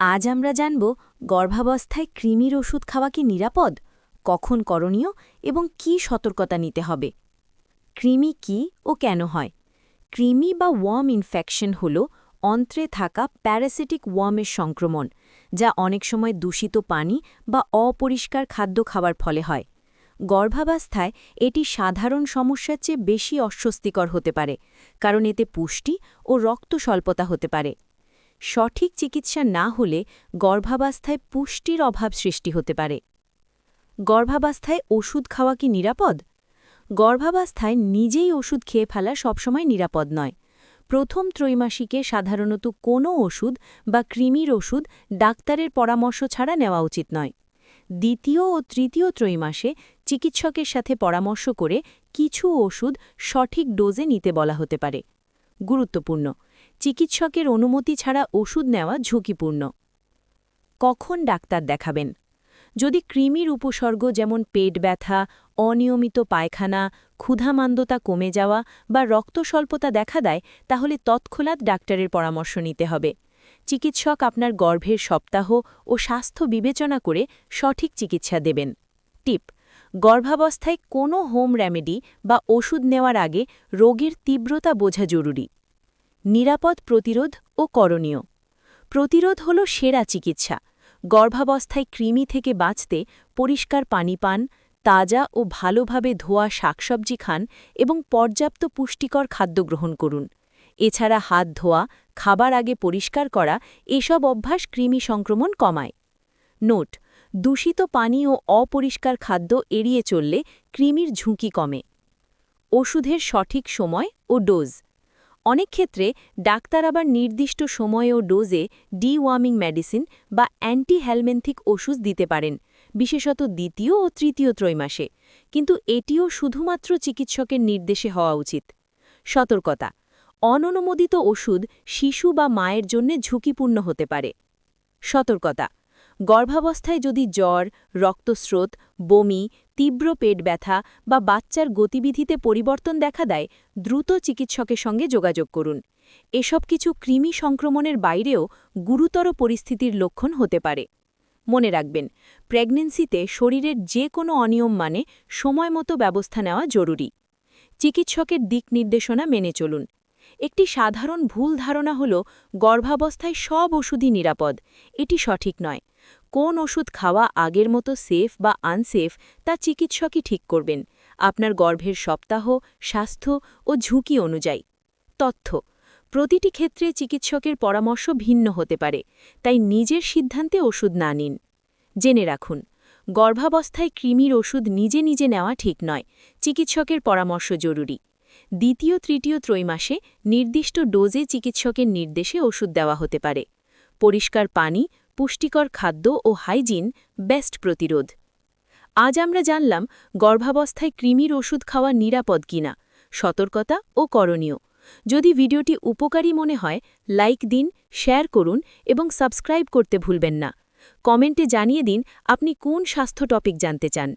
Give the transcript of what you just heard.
আজ আমরা জানব গর্ভাবস্থায় কৃমির ওষুধ খাওয়া কি নিরাপদ, কখন করণীয় এবং কি সতর্কতা নিতে হবে। কৃমি কি ও কেন হয়? কৃমি বা ওয়ার্ম ইনফেকশন হল অন্ত্রে থাকা প্যারাসিটিক ওয়ার্মের সংক্রমণ, যা অনেক সময় দূষিত পানি বা অপরিষ্কার খাদ্য খাওয়ার ফলে হয়। গর্ভাবস্থায় এটি সাধারণ সমস্যার চেয়ে বেশি অস্বস্তিকর হতে পারে, কারণ এতে পুষ্টি ও রক্ত স্বল্পতা হতে পারে। সঠিক চিকিৎসা না হলে গর্ভাবস্থায় পুষ্টির অভাব সৃষ্টি হতে পারে। গর্ভাবস্থায় ওষুধ খাওয়া কি নিরাপদ? গর্ভাবস্থায় নিজেই ওষুধ খেয়ে ফেলা সবসময় নিরাপদ নয়। প্রথম ত্রৈমাসিকে সাধারণত কোনো ওষুধ বা কৃমির ওষুধ ডাক্তারের পরামর্শ ছাড়া নেওয়া উচিত নয়। দ্বিতীয় ও তৃতীয় ত্রৈমাসে চিকিৎসকের সাথে পরামর্শ করে কিছু ওষুধ সঠিক ডোজে নিতে বলা হতে পারে। গুরুত্বপূর্ণ। চিকিৎসকের অনুমতি ছাড়া ওষুধ নেওয়া ঝুঁকিপূর্ণ। কখন ডাক্তার দেখাবেন? যদি কৃমির উপসর্গ যেমন পেট ব্যথা, অনিয়মিত পায়খানা, ক্ষুধামান্দতা কমে যাওয়া বা রক্তস্বল্পতা দেখা দেয়, তাহলে তৎক্ষণাৎ ডাক্তারের পরামর্শ নিতে হবে। চিকিৎসক আপনার গর্ভের সপ্তাহ ও স্বাস্থ্য বিবেচনা করে সঠিক চিকিৎসা দেবেন। টিপ, গর্ভাবস্থায় কোনো হোম রেমেডি বা ওষুধ নেওয়ার আগে রোগের তীব্রতা বোঝা জরুরি। নিরাপদ প্রতিরোধ ও করণীয়। প্রতিরোধ হল সেরা চিকিৎসা। গর্ভাবস্থায় কৃমি থেকে বাঁচতে পরিষ্কার পানি পান, তাজা ও ভালোভাবে ধোয়া শাকসবজি খান এবং পর্যাপ্ত পুষ্টিকর খাদ্য গ্রহণ করুন। এছাড়া হাত ধোয়া, খাবার আগে পরিষ্কার করা, এসব অভ্যাস কৃমি সংক্রমণ কমায়। নোট, দূষিত পানি ও অপরিষ্কার খাদ্য এড়িয়ে চললে কৃমির ঝুঁকি কমে। ওষুধের সঠিক সময় ও ডোজ। অনেক ক্ষেত্রে ডাক্তার আবার নির্দিষ্ট সময় ও ডোজে ডিওয়ার্মিং মেডিসিন বা অ্যান্টি হ্যালমেন্থিক ওষুধ দিতে পারেন, বিশেষত দ্বিতীয় ও তৃতীয় ত্রৈমাসে। কিন্তু এটিও শুধুমাত্র চিকিৎসকের নির্দেশে হওয়া উচিত। সতর্কতা, অননুমোদিত ওষুধ শিশু বা মায়ের জন্য ঝুঁকিপূর্ণ হতে পারে। সতর্কতা গর্ভাবস্থায় যদি জ্বর, রক্তস্রোত, বমি, তীব্র পেট ব্যথা বা বাচ্চার গতিবিধিতে পরিবর্তন দেখা দেয়, দ্রুত চিকিৎসকের সঙ্গে যোগাযোগ করুন। এসব কিছু কৃমি সংক্রমণের বাইরেও গুরুতর পরিস্থিতির লক্ষণ হতে পারে। মনে রাখবেন প্রেগনেন্সিতে শরীরের যে কোনো অনিয়ম মানে সময় মতো ব্যবস্থা নেওয়া জরুরি। চিকিৎসকের দিক নির্দেশনা মেনে চলুন। একটি সাধারণ ভুল ধারণা হল, গর্ভাবস্থায় সব ওষুধই নিরাপদ। এটি সঠিক নয়। কোন ওষুধ খাওয়া আগের মতো সেফ বা আনসেফ, তা চিকিৎসকই ঠিক করবেন। আপনার গর্ভের সপ্তাহ, স্বাস্থ্য ও ঝুঁকি অনুযায়ী। তথ্য, প্রতিটি ক্ষেত্রে চিকিৎসকের পরামর্শ ভিন্ন হতে পারে, তাই নিজের সিদ্ধান্তে ওষুধ না নিন। জেনে রাখুন, গর্ভাবস্থায় কৃমির ওষুধ নিজে নিজে নেওয়া ঠিক নয়। চিকিৎসকের পরামর্শ জরুরি। দ্বিতীয় তৃতীয় ত্রৈমাসে নির্দিষ্ট ডোজে চিকিৎসকের নির্দেশে ওষুধ দেওয়া হতে পারে। পরিষ্কার পানি, পুষ্টিকর খাদ্য ও হাইজিন বেস্ট প্রতিরোধ। আজ আমরা জানলাম গর্ভাবস্থায় কৃমির ওষুধ খাওয়া নিরাপদ কিনা, সতর্কতা ও করণীয়। যদি ভিডিওটি উপকারী মনে হয়, লাইক দিন, শেয়ার করুন এবং সাবস্ক্রাইব করতে ভুলবেন না। কমেন্টে জানিয়ে দিন আপনি কোন স্বাস্থ্য টপিক জানতে চান।